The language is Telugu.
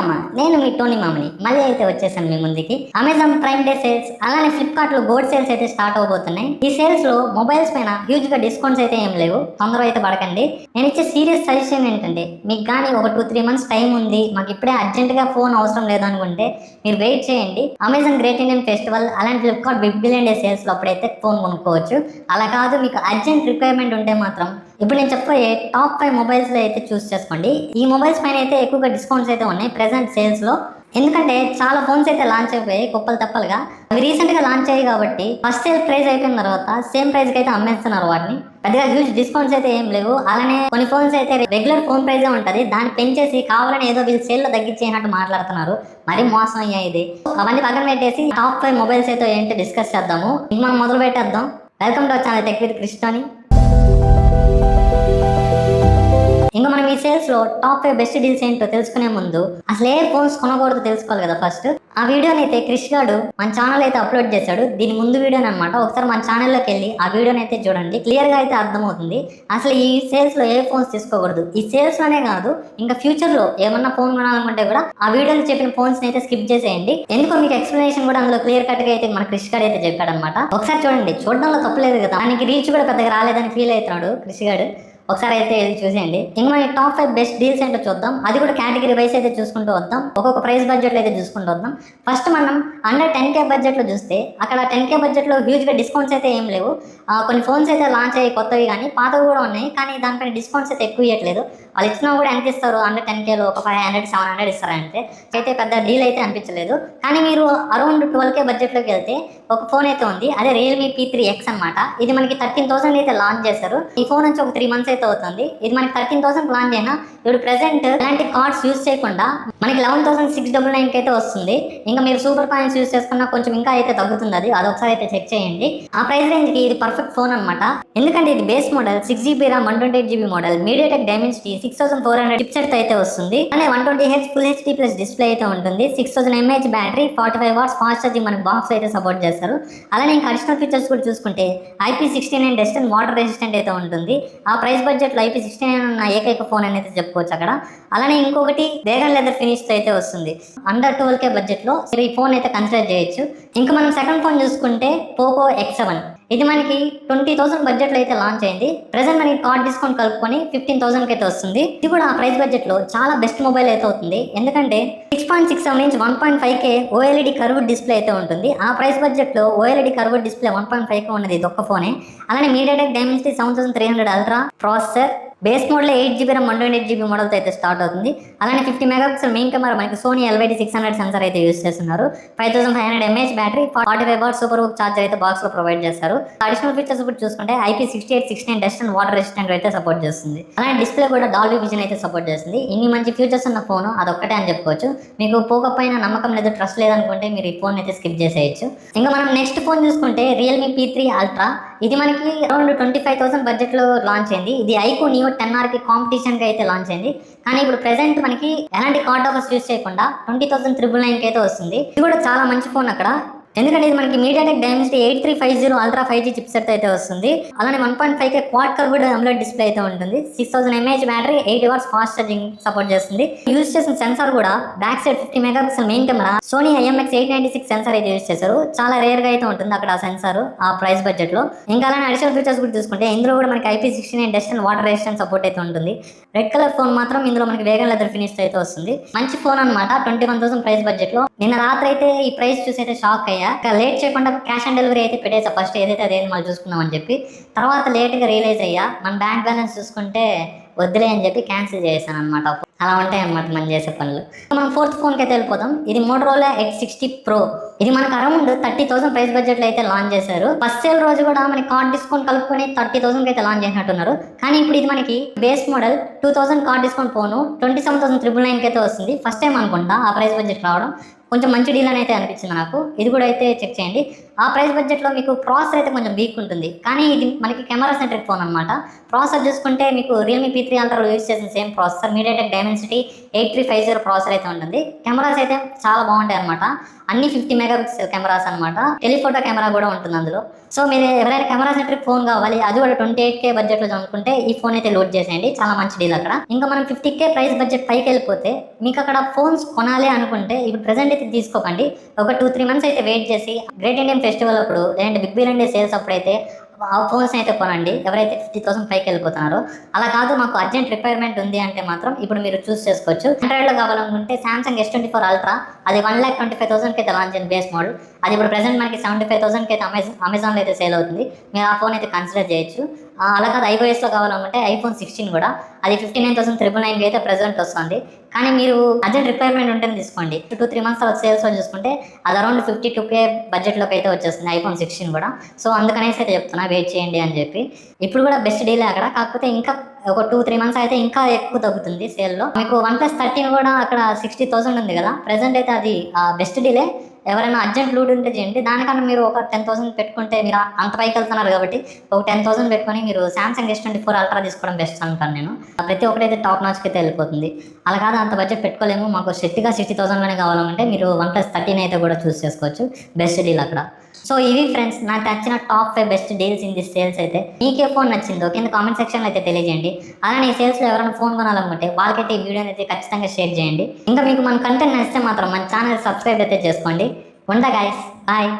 మామ. నేను మీ టోనీ మామని. మళ్ళీ అయితే వచ్చేసాను మీ ముందుకి. అమెజాన్ ప్రైమ్ డే సేల్స్ అలానే ఫ్లిప్కార్ట్లో గోల్డ్ సేల్స్ అయితే స్టార్ట్ అవబోతున్నాయి. ఈ సేల్స్లో మొబైల్స్ పైన హ్యూజ్గా డిస్కౌంట్స్ అయితే ఏం లేవు. తొందరగా అయితే పడకండి. నేను ఇచ్చే సీరియస్ సజెషన్ ఏంటంటే మీకు కానీ ఒక టూ త్రీ మంత్స్ టైం ఉంది మాకు ఇప్పుడే అర్జెంట్గా ఫోన్ అవసరం లేదనుకుంటే మీరు వెయిట్ చేయండి. అమెజాన్ గ్రేట్ ఇండియన్ ఫెస్టివల్ అలాంటి ఫ్లిప్కార్ట్ బిగ్ బిలియన్ డే సేల్స్లో అప్పుడైతే ఫోన్ కొనుక్కోవచ్చు. అలా కాదు మీకు అర్జెంట్ రిక్వైర్మెంట్ ఉంటే మాత్రం ఇప్పుడు నేను చెప్పబోయే టాప్ ఫైవ్ మొబైల్స్లో అయితే చూస్ చేసుకోండి. ఈ మొబైల్స్ పైన అయితే ఎక్కువగా డిస్కౌంట్స్ అయితే ఉన్నాయి ప్రెసెంట్ సేల్స్లో ఎందుకంటే చాలా ఫోన్స్ అయితే లాంచ్ అయిపోయాయి కుప్పలు తప్పలుగా. అవి రీసెంట్గా లాంచ్ అయ్యాయి కాబట్టి ఫస్ట్ సేల్ ప్రైస్ అయిపోయిన తర్వాత సేమ్ ప్రైస్కి అయితే అమ్మేస్తున్నారు వాటిని. పెద్దగా హ్యూజ్ డిస్కౌంట్స్ అయితే ఏం లేవు. అలానే కొన్ని ఫోన్స్ అయితే రెగ్యులర్ ఫోన్ ప్రైస్ ఉంటుంది. దాన్ని పెంచేసి కావాలని ఏదో వీళ్ళు సేల్లో మాట్లాడుతున్నారు. మరి మోసం అయ్యాయి ఇది. అవన్నీ పక్కన పెట్టేసి టాప్ ఫైవ్ మొబైల్స్ అయితే ఏంటి డిస్కస్ చేద్దాము. ఇంక మనం మొదలు పెట్టేద్దాం. Welcome to channel tech with కృష్ణని ఇంకా మనం ఈ సేల్స్లో టాప్ ఫైవ్ బెస్ట్ డీల్స్ ఏంటో తెలుసుకునే ముందు అసలు ఏ ఫోన్స్ కొనకూడదు తెలుసుకోవాలి కదా ఫస్ట్ ఆ వీడియోని అయితే క్రిష్ గాడు మన ఛానల్ అయితే అప్లోడ్ చేశాడు. దీని ముందు వీడియోని అనమాట ఒకసారి మన ఛానల్లోకి వెళ్ళి ఆ వీడియోని అయితే చూడండి. క్లియర్గా అయితే అర్థమవుతుంది. అసలు ఈ సేల్స్లో ఏ ఫోన్స్ తీసుకోకూడదు. ఈ సేల్స్లోనే కాదు ఇంకా ఫ్యూచర్లో ఏమన్నా ఫోన్ కొనాలనుకుంటే కూడా ఆ వీడియోలో చెప్పిన ఫోన్స్ అయితే స్కిప్ చేసేయండి. ఎందుకో మీకు ఎక్స్ప్లెనేషన్ కూడా అందులో క్లియర్ కట్గా అయితే మన క్రిష్ గారు అయితే చెప్పాడు అనమాట ఒకసారి చూడండి. చూడడంలో తప్పలేదు కదా. దానికి రీచ్ కూడా పెద్దగా రాలేదని ఫీల్ అవుతున్నాడు క్రిష్ గారు ఒకసారి అయితే ఇది చూసేయండి. ఇంకా మన టాప్ ఫైవ్ బెస్ట్ డీల్స్ ఏంటో చూద్దాం. అది కూడా కేటగిరీ వైస్ అయితే చూసుకుంటూ వద్దాం. ఒక్కొక్క ప్రైస్ బడ్జెట్ అయితే చూసుకుంటూ వద్దాం. ఫస్ట్ మనం అండర్ టెన్ కే బడ్జెట్లో చూస్తే అక్కడ టెన్ కే బడ్జెట్లో హ్యూజ్గా డిస్కౌంట్స్ అయితే ఏం లేవు. కొన్ని ఫోన్స్ అయితే లాంచ్ అయ్యి కొత్తవి కానీ పాతవి కూడా ఉన్నాయి. కానీ దానిపైన డిస్కౌంట్స్ అయితే ఎక్కువ ఇవ్వట్లేదు వాళ్ళు ఇచ్చినా కూడా ఎంత ఇస్తారు? అండర్ టెన్ కేలో ఒక ఫైవ్ హండ్రెడ్ సెవెన్ హండ్రెడ్ ఇస్తారంటే అయితే పెద్ద డీల్ అయితే అనిపించలేదు. కానీ మీరు అరౌండ్ ట్వెల్వ్ కే బడ్జెట్లోకి వెళ్తే ఒక ఫోన్ అయితే ఉంది. అదే రియల్మీ పీ త్రీ ఎక్స్ అనమాట ఇది మనకి థర్టీన్ థౌసండ్ అయితే లాంచ్ చేశారు. ఈ ఫోన్ నుంచి ఒక త్రీ మంత్స్ అయితే అవుతుంది. ఇది మనకి థర్టీన్ థౌసండ్ ప్లాన్ అయినా ఇప్పుడు ప్రెసెంట్ ఇలాంటి కార్డ్స్ యూస్ చేయకుండా మనకి లెవెన్ థౌసండ్ సిక్స్ డబుల్ నైన్కి అయితే వస్తుంది. ఇంకా మీరు సూపర్ కాయిన్స్ యూస్ చేసుకున్నా కొంచెం ఇంకా అయితే తగ్గుతుంది అది. అదొకసారి అయితే చెక్ చేయండి. ఆ ప్రైస్ రేంజ్కి ఇది పర్ఫెక్ట్ ఫోన్ అనమాట ఎందుకంటే ఇది base model six GB RAM one twenty eight GB model MediaTek Dimensity six thousand four hundred chipset అయితే వస్తుంది. అలానే one twenty H full HD plus display అయితే ఉంటుంది. Six thousand mAh battery forty five watts fast charging మనకి బాక్స్ అయితే సపోర్ట్ చేస్తారు. అలానే ఇంకా అడిషనల్ ఫీచర్స్ కూడా చూసుకుంటే IP sixty nine dust water resistant అయితే ఉంటుంది. ఆ ప్రైస్ బడ్జెట్లో ఐపీ సిక్స్టీ నైన్ ఉన్న ఏకైక ఫోన్ అని అయితే చెప్పుకోవచ్చు అక్కడ. అలానే ఇంకొకటి వేగన్ లెదర్ ఫినిష్తో అయితే వస్తుంది. అండర్ ట్వెల్వ్ కే బడ్జెట్లో ఈ ఫోన్ అయితే కన్సిడర్ చేయొచ్చు. ఇంకా మనం సెకండ్ ఫోన్ చూసుకుంటే పోకో ఎక్స్ సెవెన్. ఇది మనకి ట్వంటీ థౌసండ్ బడ్జెట్లో అయితే లాంచ్ అయింది. ప్రెసెంట్ మనకి కార్డ్ డిస్కౌంట్ కలుపుకొని ఫిఫ్టీన్ థౌసండ్కి అయితే వస్తుంది. ఇది కూడా ఆ ప్రైస్ బడ్జెట్లో చాలా బెస్ట్ మొబైల్ అయితే అవుతుంది. ఎందుకంటే six point six seven inch one point five K OLED curved display అయితే ఉంటుంది. ఆ ప్రైస్ బడ్జెట్లో OLED curved display one point five K ఉన్నది. ఇది ఒక్క ఫోనే అలానే MediaTek Dimensity seven thousand three hundred ultra processor base మోడ్లో eight GB RAM one twenty eight GB మోడల్తో అయితే స్టార్ట్ అవుతుంది. అలానే fifty mega pixel main camera మనకి Sony LYT six hundred sensor అయితే యూస్ చేస్తున్నారు. Five thousand five hundred mAh battery forty five watt super book charger అయితే బాక్స్లో ప్రొవైడ్ చేస్తారు. అడిషనల్ ఫీచర్స్ కూడా చూసుకుంటే IP sixty eight sixty nine dust and water resistant అయితే సపోర్ట్ చేస్తుంది. అలానే డిస్ప్లే కూడా డాల్బీ విజన్ అయితే సపోర్ట్ చేస్తుంది. ఇన్ని మంచి ఫీచర్స్ ఉన్న ఫోన్ అదొక్కటే అని చెప్పుకోవచ్చు. మీకు పోకపోయినా నమ్మకం లేదు ట్రస్ట్ లేదనుకుంటే మీరు ఈ ఫోన్ అయితే స్కిప్ చేసేయచ్చు. ఇంకా మనం నెక్స్ట్ ఫోన్ చూసుకుంటే రియల్మీ పీ త్రీ అల్ట్రా ఇది మనకి అరౌండ్ ట్వంటీ ఫైవ్ థౌసండ్ బడ్జెట్లో లాంచ్ అయింది. ఇది ఐకు నియో టెన్ ఆర్కి కాంపిటీషన్కి అయితే లాంచ్ అయింది. కానీ ఇప్పుడు ప్రెసెంట్ మనకి ఎలాంటి కార్డ్ ఆఫర్స్ యూస్ చేయకుండా ట్వంటీ థౌసండ్ త్రిబుల్ నైన్కి అయితే వస్తుంది. ఇది కూడా చాలా మంచి ఫోన్ అక్కడ. ఎందుకంటే ఇది మనకి MediaTek Dimensity eight three five zero ultra five G chipset అయితే వస్తుంది. అలానే one point five K quad curved AMOLED display అయితే ఉంటుంది. Six thousand mAh battery eight hours fast charging support చేస్తుంది. యూజ్ చేసిన సెన్సార్ కూడా back side fifty megapixel main camera Sony IMX eight ninety six sensor అయితే యూజ్ చేశారు. చాలా రేర్గా అయితే ఉంటుంది అక్కడ ఆ సెన్సార్ ఆ ప్రైస్ బడ్జెట్లో. ఇంకా అలానే అడిషనల్ ఫీచర్స్ కూడా చూసుకుంటే ఇందులో కూడా మనకి IP sixty nine dust and water resistant support అయితే ఉంటుంది. రెడ్ కలర్ ఫోన్ మాత్రం ఇందులో మనకి వేగన్ లెదర్ ఫినిష్ అయితే వస్తుంది. మంచి ఫోన్ అనమాట ట్వంటీ వన్ థౌసండ్ ప్రైస్ బడ్జెట్లో. నిన్న రాత్రి అయితే ఈ ప్రైస్ చూసి అయితే షాక్ అయ్యా ఇంకా లేట్ చేయకుండా క్యాష్ ఆన్ డెలివరీ అయితే పెట్టేసా. ఫస్ట్ ఏదైతే అదే మళ్ళీ చూసుకుందాం అని చెప్పి. తర్వాత లేట్గా రియలైజ్ అయ్యా మన బ్యాంక్ బ్యాలెన్స్ చూసుకుంటే వద్దులే అని చెప్పి క్యాన్సిల్ చేశాను అనమాట అలా ఉంటాయి అనమాట మనం చేసే పనులు. మనం ఫోర్త్ ఫోన్కి అయితే వెళ్ళిపోతాం ఇది మోటరోలా ఎయిట్ సిక్స్టీ ప్రో ఇది మనకు అరౌండ్ థర్టీ థౌసండ్ ప్రైస్ బడ్జెట్లో అయితే లాంచ్ చేశారు. ఫస్ట్ సేల్ రోజు కూడా మనకి కార్డ్ డిస్కౌంట్ కలుపుకొని థర్టీ థౌసండ్కి అయితే లాంచ్ చేసినట్టున్నారు. కానీ ఇప్పుడు ఇది మనకి base model two thousand card discount phone twenty seven thousand triple నైన్కి అయితే వస్తుంది. ఫస్ట్ టైం అనుకుంటా ఆ ప్రైస్ బడ్జెట్ రావడం. కొంచెం మంచి డీల్ అని అయితే అనిపించింది నాకు. ఇది కూడా అయితే చెక్ చేయండి. ఆ ప్రైస్ బడ్జెట్లో మీకు ప్రాసెసర్ అయితే కొంచెం వీక్ ఉంటుంది. కానీ ఇది మనకి కెమెరా సెంట్రిక్ ఫోన్ అనమాట ప్రాసెసర్ చూసుకుంటే మీకు రియల్మీ పీ త్రీ అల్ట్రాలో యూస్ చేసిన same processor MediaTek Dimensity eight three five zero processor అయితే ఉంటుంది. కెమెరాస్ అయితే చాలా బాగుంటాయి అనమాట అన్ని ఫిఫ్టీ మెగా పిక్సెల్ కెమెరాస్ అనమాట టెలిఫోటో కెమెరా కూడా ఉంటుంది అందులో. సో మీరు ఎవరైనా కెమెరా సెంట్రిక్ ఫోన్ కావాలి అది కూడా ట్వంటీ ఎయిట్ కే బడ్జెట్లో అనుకుంటే ఈ ఫోన్ అయితే లోడ్ చేసేయండి. చాలా మంచి డీల్ అక్కడ. ఇంకా మనం ఫిఫ్టీ కే ప్రైస్ బడ్జెట్ పైకి వెళ్ళిపోతే మీకు అక్కడ ఫోన్స్ కొనాలి అనుకుంటే ఇప్పుడు ప్రెసెంట్ అయితే తీసుకోకండి. ఒక టూ త్రీ మంత్స్ అయితే వెయిట్ చేసి గ్రేట్ ఇండియన్ ఫెస్టివల్ అప్పుడు లేదంటే బిగ్ బిలియన్ డే సేల్స్ అప్పుడైతే ఆ ఫోన్స్ అయితే కొనండి. ఎవరైతే ఫిఫ్టీ థౌసండ్ పైకి వెళ్ళిపోతున్నారో అలా కాదు మాకు అర్జెంట్ రిక్వైర్మెంట్ ఉంది అంటే మాత్రం ఇప్పుడు మీరు చూస్ చేసుకోవచ్చు. ఆండ్రాయిడ్లో కావాలనుకుంటే Samsung S twenty four ultra అది వన్ ల్యాక్ ట్వంటీ ఫైవ్ థౌసండ్కి అయితే లాంచ్ అయింది బేస్ మోడల్ అది ఇప్పుడు ప్రెసెంట్ మనకి సెవెంటీ ఫైవ్ థౌసండ్కి అయితే అమెజాన్ అమెజాన్లో అయితే సేల్ అవుతుంది. మీరు ఆ ఫోన్ అయితే కన్సిడర్ చేయొచ్చు. అలా కాదు ఐఓఎస్లో కావాలనుకుంటే ఐఫోన్ సిక్స్టీన్ కూడా అది ఫిఫ్టీ నైన్ థౌసండ్ త్రిబుల్ నైన్కి అయితే ప్రెసెంట్ వస్తుంది. కానీ మీరు అర్జెంట్ రిక్వైర్మెంట్ ఉంటే తీసుకోండి. టూ త్రీ మంత్స్ తర్వాత సేల్స్ చూసుకుంటే అది అరౌండ్ ఫిఫ్టీ టూ కే బడ్జెట్లోకి అయితే వచ్చేస్తుంది ఐఫోన్ సిక్స్టీన్ కూడా. సో అందుకనేసి అయితే చెప్తున్నా వెయిట్ చేయండి అని చెప్పి. ఇప్పుడు కూడా బెస్ట్ డీలే అక్కడ. కాకపోతే ఇంకా ఒక టూ త్రీ మంత్స్ అయితే ఇంకా ఎక్కువ తగ్గుతుంది సేల్లో. మీకు వన్ ప్లస్ థర్టీన్ కూడా అక్కడ సిక్స్టీ థౌసండ్ ఉంది కదా. ప్రజెంట్ అయితే అది బెస్ట్ డీలే ఎవరైనా అర్జెంట్ లూడ్ ఉంటే చేయండి. దానికన్నా మీరు ఒక టెన్ థౌసండ్ పెట్టుకుంటే మీరు అంత పైకి వెళ్తున్నారు కాబట్టి ఒక టెన్ థౌసండ్ పెట్టుకొని మీరు Samsung S twenty four ultra తీసుకోవడం బెస్ట్ అంటాను నేను. ప్రతి ఒక్కరైతే టాప్ నాచ్కి అయితే వెళ్ళిపోతుంది. అలా కాదు అంత బడ్జెట్ పెట్టుకోలేము. మాకు సెట్గా సిక్స్టీ థౌసండ్లోనే కావాలంటే మీరు వన్ ప్లస్ థర్టీన్ అయితే కూడా చూస్ చేసుకోవచ్చు. బెస్ట్ డీల్ అక్కడ. సో ఇవి ఫ్రెండ్స్ నాకు నచ్చిన top five best deals in this sales అయితే. మీకే ఫోన్ నచ్చిందో కింద కామెంట్ సెక్షన్లో అయితే తెలియజేయండి. అలానే ఈ సేల్స్లో ఎవరైనా ఫోన్ కొనాలనుకుంటే వాళ్ళకైతే ఈ వీడియోని అయితే ఖచ్చితంగా షేర్ చేయండి. ఇంకా మీకు మన కంటెంట్ నచ్చితే మాత్రం మన ఛానల్ సబ్స్క్రైబ్ అయితే చేసుకోండి. ఉంటా గాయస్ బాయ్